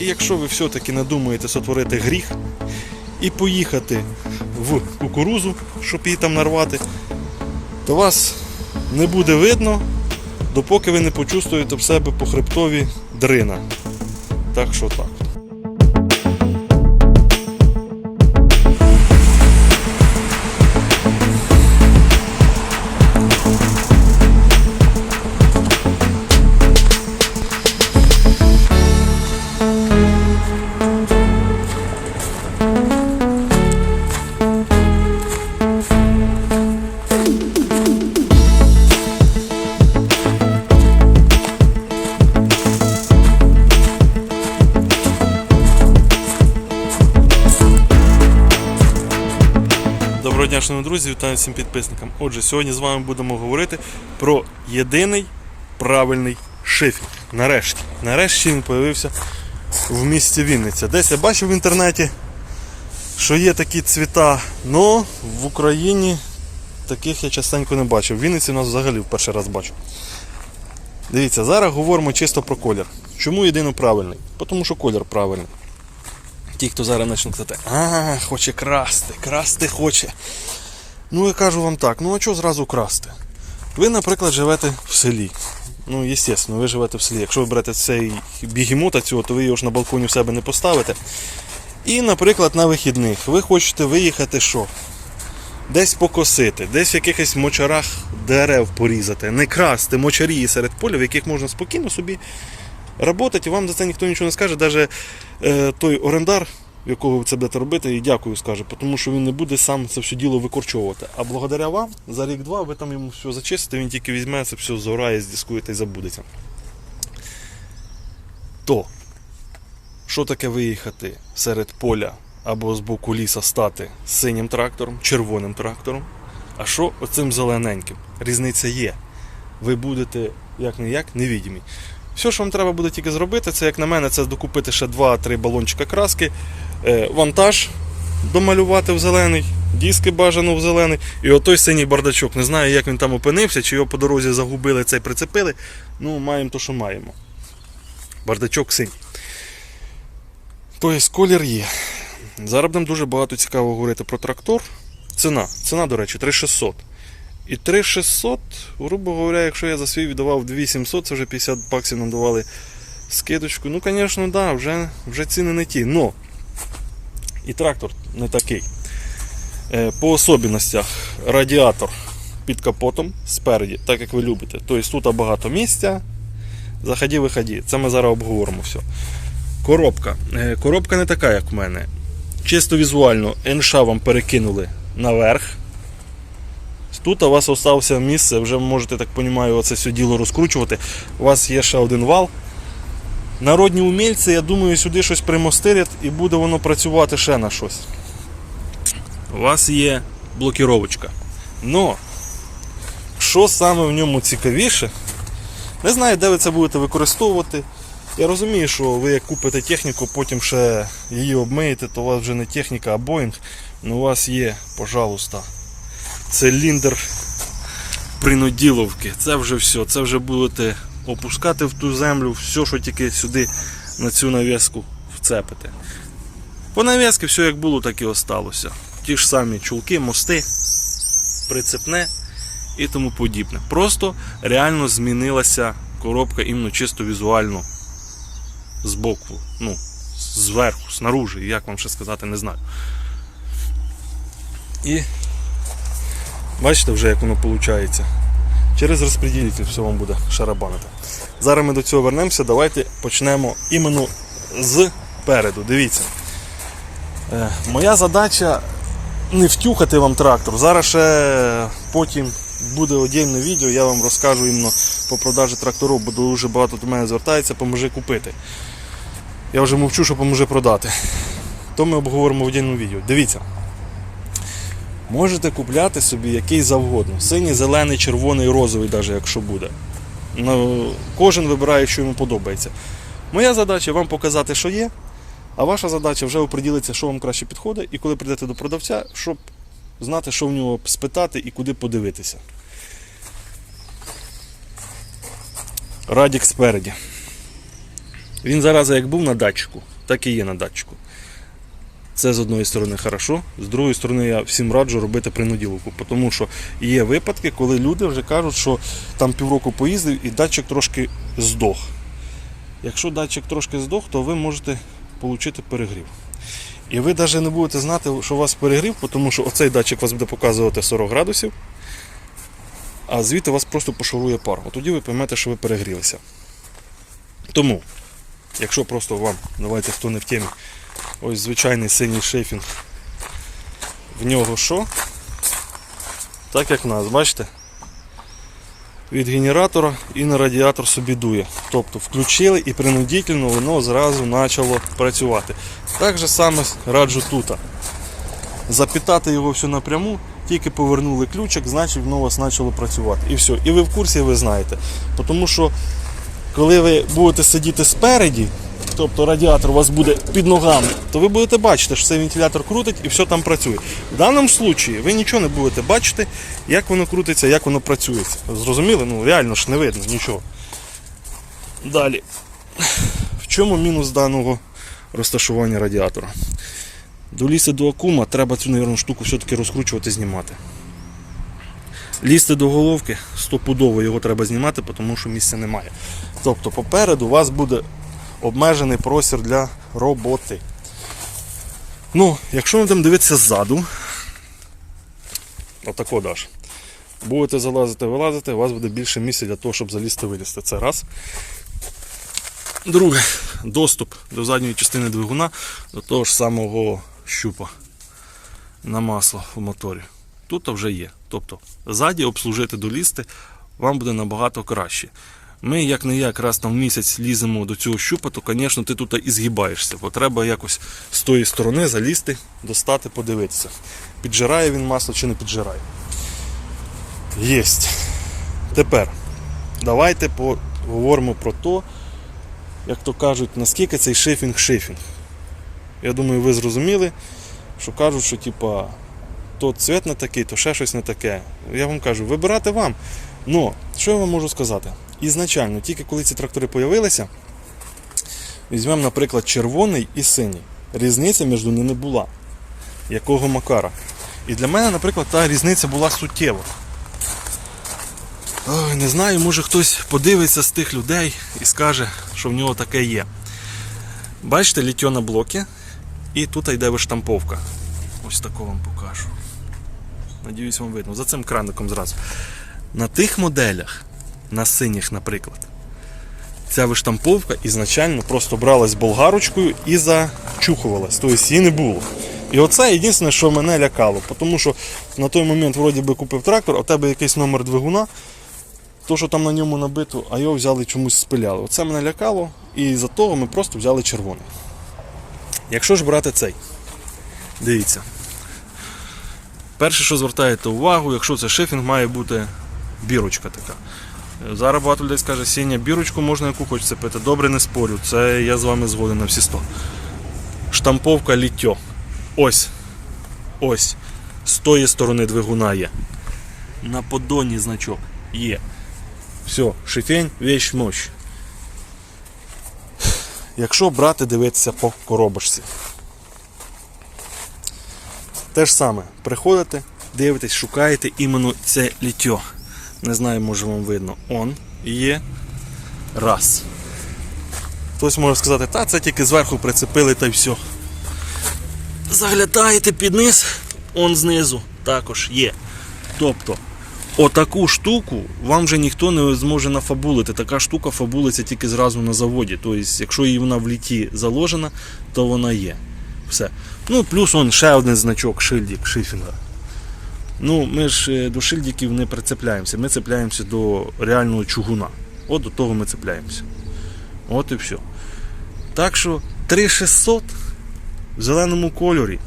І якщо ви все-таки надумаєте сотворити гріх і поїхати в кукурузу, щоб її там нарвати, то вас не буде видно, допоки ви не почувствуєте в себе по хребтові дрина. Так що так. Друзі, вітаю всім підписникам. Отже, сьогодні з вами будемо говорити про єдиний правильний шифінг. Нарешті. Нарешті він з'явився в місті Вінниця. Десь я бачив в інтернеті, що є такі цвіта, але в Україні таких я частенько не бачив. В Вінниці у нас взагалі в перший раз бачу. Дивіться, зараз говоримо чисто про колір. Чому єдино правильний? Тому що колір правильний. Ті, хто зараз почнуть казати, а, хоче красти, красти хоче. Ну я кажу вам так, ну а чого зразу красти? Ви, наприклад, живете в селі. Ну, звісно, ви живете в селі. Якщо ви берете цей бігемота цього, то ви його ж на балконі в себе не поставите. І, наприклад, на вихідних ви хочете виїхати що? Десь покосити, десь в якихось мочарах дерев порізати, не красти мочарі серед поля, в яких можна спокійно собі Работать, і вам за це ніхто нічого не скаже. Навіть е, той орендар, в якого це будете робити, і дякую скаже, тому що він не буде сам це все діло викорчовувати. А благодаря вам за рік-два ви там йому все зачистите, він тільки візьме це все зорає, здіскує та й забудеться. То, що таке виїхати серед поля або з боку ліса стати синім трактором, червоним трактором, а що оцим зелененьким? Різниця є. Ви будете як не як невідімі. Все, що вам треба буде тільки зробити, це, як на мене, це докупити ще 2-3 балончика краски, е, вантаж домалювати в зелений, диски бажано в зелений, і отой синій бардачок. Не знаю, як він там опинився, чи його по дорозі загубили, цей прицепили. Ну, маємо то, що маємо. Бардачок синій. Тобто колір є. Зараз будемо дуже багато цікаво говорити про трактор. Ціна. Ціна, до речі, 3600. І 3600, грубо говоря, якщо я за свій віддавав 2700, це вже 50 баксів нам давали скидочку. Ну, звісно, да, вже, вже ціни не ті. Но і трактор не такий. Е, По особливостях радіатор під капотом спереді, так як ви любите. Тобто тут багато місця. Заході, виході. Це ми зараз обговоримо все. Коробка. Е, Коробка не така, як в мене. Чисто візуально, НШ вам перекинули наверх. Тут у вас залишилося місце, вже можете, так розумію, оце все діло розкручувати. У вас є ще один вал. Народні умільці, я думаю, сюди щось примостирять і буде воно працювати ще на щось. У вас є блокіровочка. Но, що саме в ньому цікавіше, не знаю, де ви це будете використовувати. Я розумію, що ви як купите техніку, потім ще її обмиєте, то у вас вже не техніка, а Боїнг. Ну у вас є, пожалуйста, циліндр принуділовки. Це вже все. Це вже будете опускати в ту землю все, що тільки сюди на цю нав'язку вцепите. По нав'язки все як було, так і осталося. Ті ж самі чулки, мости, прицепне і тому подібне. Просто реально змінилася коробка іменно чисто візуально з боку, ну, зверху, снаружи, як вам ще сказати, не знаю. І Бачите вже, як воно виходить. Через розподілитель все вам буде шарабанити. Зараз ми до цього вернемося. Давайте почнемо іменно з переду. Дивіться. Е, моя задача не втюхати вам трактор. Зараз ще потім буде отдільне відео, я вам розкажу іменно по продажі тракторів, бо дуже багато до мене звертається, поможи купити. Я вже мовчу, що поможи продати. То ми обговоримо в отдільному відео. Дивіться. Можете купляти собі який завгодно. Синій, зелений, червоний, розовий, навіть якщо буде. Ну, кожен вибирає, що йому подобається. Моя задача вам показати, що є, а ваша задача вже оприділитися, що вам краще підходить, і коли прийдете до продавця, щоб знати, що в нього спитати і куди подивитися. Радік спереді. Він зараз як був на датчику, так і є на датчику. Це з одної сторони хорошо, з другої сторони я всім раджу робити принуділку, тому що є випадки, коли люди вже кажуть, що там півроку поїздив і датчик трошки здох. Якщо датчик трошки здох, то ви можете отримати перегрів. І ви навіть не будете знати, що у вас перегрів, тому що оцей датчик вас буде показувати 40 градусів, а звідти вас просто пошурує пар. От тоді ви поймете, що ви перегрілися. Тому, якщо просто вам, давайте хто не в темі, ось звичайний синій шейфінг, в нього що? Так як в нас, бачите? Від генератора і на радіатор собі дує. Тобто включили і принудительно воно зразу почало працювати. Так же саме раджу тут. Запитати його все напряму, тільки повернули ключик, значить воно у вас почало працювати. І все. І ви в курсі, ви знаєте. Тому що коли ви будете сидіти спереді, тобто радіатор у вас буде під ногами, то ви будете бачити, що цей вентилятор крутить і все там працює. В даному випадку ви нічого не будете бачити, як воно крутиться, як воно працює. Зрозуміли? Ну реально ж не видно нічого. Далі. В чому мінус даного розташування радіатора? До лізти до акума треба цю наверно, штуку все-таки розкручувати, знімати. Лізти до головки стопудово його треба знімати, тому що місця немає. Тобто попереду у вас буде обмежений простір для роботи. Ну, якщо ми будемо дивитися ззаду, отако даш. Будете залазити, вилазити, у вас буде більше місця для того, щоб залізти вилізти. Це раз. Друге, доступ до задньої частини двигуна, до того ж самого щупа на масло в моторі. Тут вже є. Тобто ззаді обслужити долізти вам буде набагато краще. Ми як не як раз там в місяць ліземо до цього щупа, то, звісно, ти тут і згибаєшся, бо треба якось з тої сторони залізти, достати, подивитися. Піджирає він масло чи не піджирає. Єсть. Тепер давайте поговоримо про те, як то кажуть, наскільки цей шифінг шифінг. Я думаю, ви зрозуміли, що кажуть, що типа, то цвет не такий, то ще щось не таке. Я вам кажу, вибирати вам. Ну, що я вам можу сказати? Ізначально, тільки коли ці трактори з'явилися, візьмемо, наприклад, червоний і синій. Різниця між ними була. Якого Макара. І для мене, наприклад, та різниця була суттєва. Ой, не знаю, може хтось подивиться з тих людей і скаже, що в нього таке є. Бачите, літьо на блоки, і тут йде виштамповка. Ось таку вам покажу. Надіюсь, вам видно. За цим краником зразу. На тих моделях, на синіх, наприклад, ця виштамповка ізначально просто бралась болгарочкою і зачухувалась. Тобто її не було. І оце єдине, що мене лякало. Тому що на той момент вроді би купив трактор, а у тебе якийсь номер двигуна, то, що там на ньому набито, а його взяли чомусь спиляли. Оце мене лякало, і за того ми просто взяли червоний. Якщо ж брати цей, дивіться. Перше, що звертаєте увагу, якщо це шифінг, має бути бірочка така. Зараз багато людей скаже, сіня бірочку можна яку хоч цепити. Добре, не спорю, це я з вами згоден на всі 100. Штамповка літтьо. Ось. Ось. З тої сторони двигуна є. На подоні значок є. Все, шифень, вещь мощь. Якщо брати дивитися по коробочці. Те ж саме, приходите, дивитесь, шукаєте іменно це літьо. Не знаю, може вам видно. Он є. Раз. Хтось може сказати, та це тільки зверху прицепили та й все. Заглядаєте під низ, он знизу також є. Тобто, отаку штуку вам вже ніхто не зможе нафабулити. Така штука фабулиться тільки зразу на заводі. Тобто, якщо її вона в літі заложена, то вона є. Все. Ну, плюс он ще один значок, шильдик, шифінга. Ну, ми ж е, до шильдиків не прицепляємося, ми цепляємося до реального чугуна. От до того ми цепляємося. От і все. Так що 3600 в зеленому кольорі.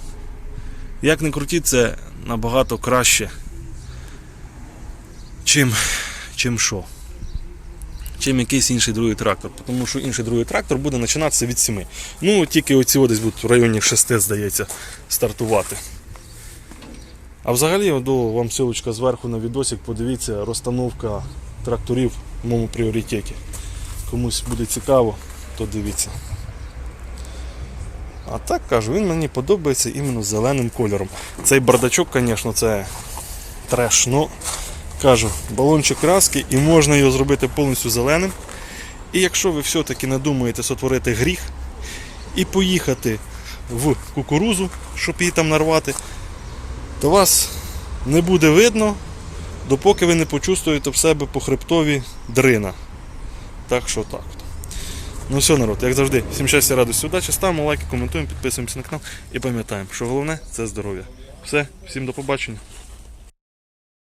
Як не крутіть, це набагато краще, чим, чим що. Чим якийсь інший другий трактор. Тому що інший другий трактор буде починатися від 7. Ну, тільки оці десь будуть в районі 6, здається, стартувати. А взагалі, вам силочка зверху на відосик, подивіться, розстановка тракторів в моєму пріоритеті. Комусь буде цікаво, то дивіться. А так кажу, він мені подобається іменно зеленим кольором. Цей бардачок, звісно, це треш. Ну, кажу, балончик краски і можна його зробити повністю зеленим. І якщо ви все-таки надумаєте сотворити гріх і поїхати в кукурузу, щоб її там нарвати, то вас не буде видно, допоки ви не почувствуєте в себе по хребтові дрина. Так що так. Ну все, народ, як завжди, всім щастя, радості, удачі, ставимо лайки, коментуємо, підписуємося на канал і пам'ятаємо, що головне це здоров'я. Все, всім до побачення.